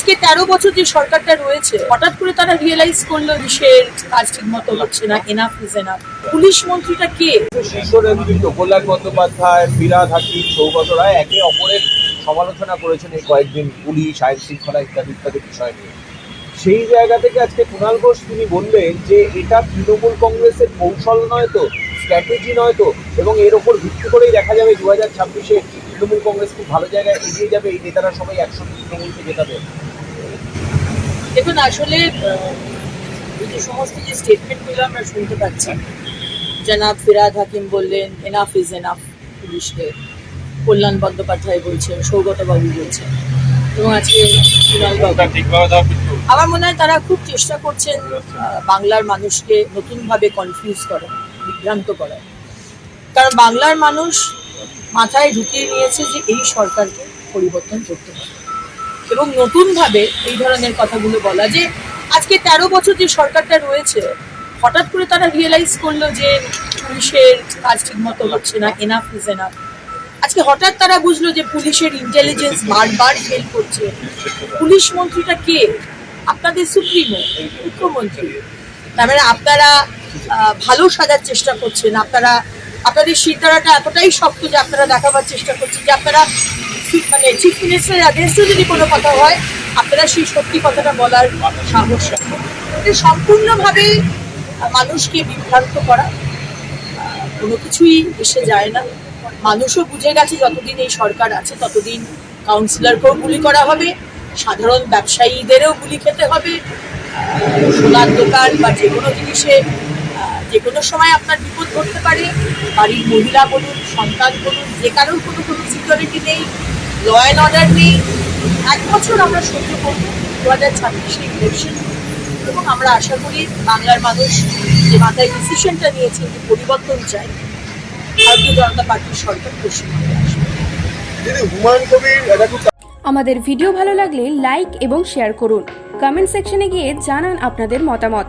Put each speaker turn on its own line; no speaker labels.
আজকে তেরো বছর যে সরকারটা রয়েছে, হঠাৎ করে তারা রিয়েলাইজ করল সে কাজ ঠিক মতো হচ্ছে না এনাফ ইজ এনাফ পুলিশ মন্ত্রীটা কে?
কল্যাণ বন্দ্যোপাধ্যায় ফিরাদ হাকিম সৌগত রায় একে অপরের সমালোচনা করেছেন এই কয়েকদিন পুলিশ, আইন শৃঙ্খলা ইত্যাদি ইত্যাদি বিষয় নিয়ে। সেই জায়গা থেকে আজকে কুণাল ঘোষ তিনি বললেন যে এটা তৃণমূল কংগ্রেসের কৌশল নয় তো স্ট্র্যাটেজি নয় তো, এবং এর ওপর ভিত্তি করেই দেখা যাবে দু হাজার ছাব্বিশে তৃণমূল কংগ্রেস খুব ভালো জায়গায় এগিয়ে যাবে, এই নেতারা সবাই একসঙ্গে তৃণমূলকে জেতাবে
দেখুন, আসলে এই যে সমস্ত যে স্টেটমেন্টগুলো আমরা শুনতে পাচ্ছি, জনাব ফিরাদ হাকিম বললেন এনাফ ইজ এনাফ পুলিশকে। কল্যাণ বন্দ্যোপাধ্যায় বলছেন, সৌগতবাবু বলছেন, এবং আজকে আমার মনে হয় তারা খুব চেষ্টা করছেন বাংলার মানুষকে নতুনভাবে কনফিউজ করা বিভ্রান্ত করা কারণ বাংলার মানুষ মাথায় ঢুকিয়ে নিয়েছে যে এই সরকারকে পরিবর্তন করতে হবে। এবং নতুনভাবে এই ধরনের কথাগুলো বলা যে আজকে তেরো বছর যে সরকারটা রয়েছে, হঠাৎ করে তারা রিয়েলাইজ করল যে পুলিশের কাজ ঠিক মতো হচ্ছে না এনাফ ইজ এনাফ আজকে হঠাৎ তারা বুঝলো যে পুলিশের ইন্টেলিজেন্স বারবার ফেল করছে। পুলিশ মন্ত্রীটা কে? আপনাদের সুপ্রিমো, মুখ্যমন্ত্রী। তার মানে আপনারা ভালো সাজার চেষ্টা করছেন, আপনারা আপনাদের শিরদাঁড়াটা এতটাই শক্ত যে আপনারা দেখাবার চেষ্টা করছেন যে আপনারা মানে চিফ মিনিস্টারের আদেশে যদি কোনো কথা হয়, আপনারা সেই সত্যি কথাটা বলার সাহস রাখেন। সম্পূর্ণভাবে মানুষকে বিভ্রান্ত করা কোনো কিছুই এসে যায় না। মানুষও বুঝে গেছে যতদিন এই সরকার আছে, ততদিন কাউন্সিলরকেও গুলি করা হবে, সাধারণ ব্যবসায়ীদেরও গুলি খেতে হবে সোনার দোকান বা যে কোনো জিনিসে যে কোনো সময় আপনার বিপদ ঘটতে পারে বাড়ির মহিলা বলুন সন্তান বলুন যে কারোর কোনো কোনো সিকিউরিটি নেই ল অ্যান্ড অর্ডার নেই এক বছর আমরা সহ্য করব দু হাজার ছাব্বিশে ইলেকশন এবং আমরা আশা করি বাংলার মানুষ যে মাথায় ডিসিশনটা নিয়েছে যে পরিবর্তন চাই ভারতীয় জনতা পার্টির সরকার পশ্চিমবঙ্গে আসবে।
হুমায়ুন কবির
আমাদের ভিডিও ভালো লাগলে লাইক এবং শেয়ার করুন। কমেন্ট সেকশনে গিয়ে জানান আপনাদের মতামত।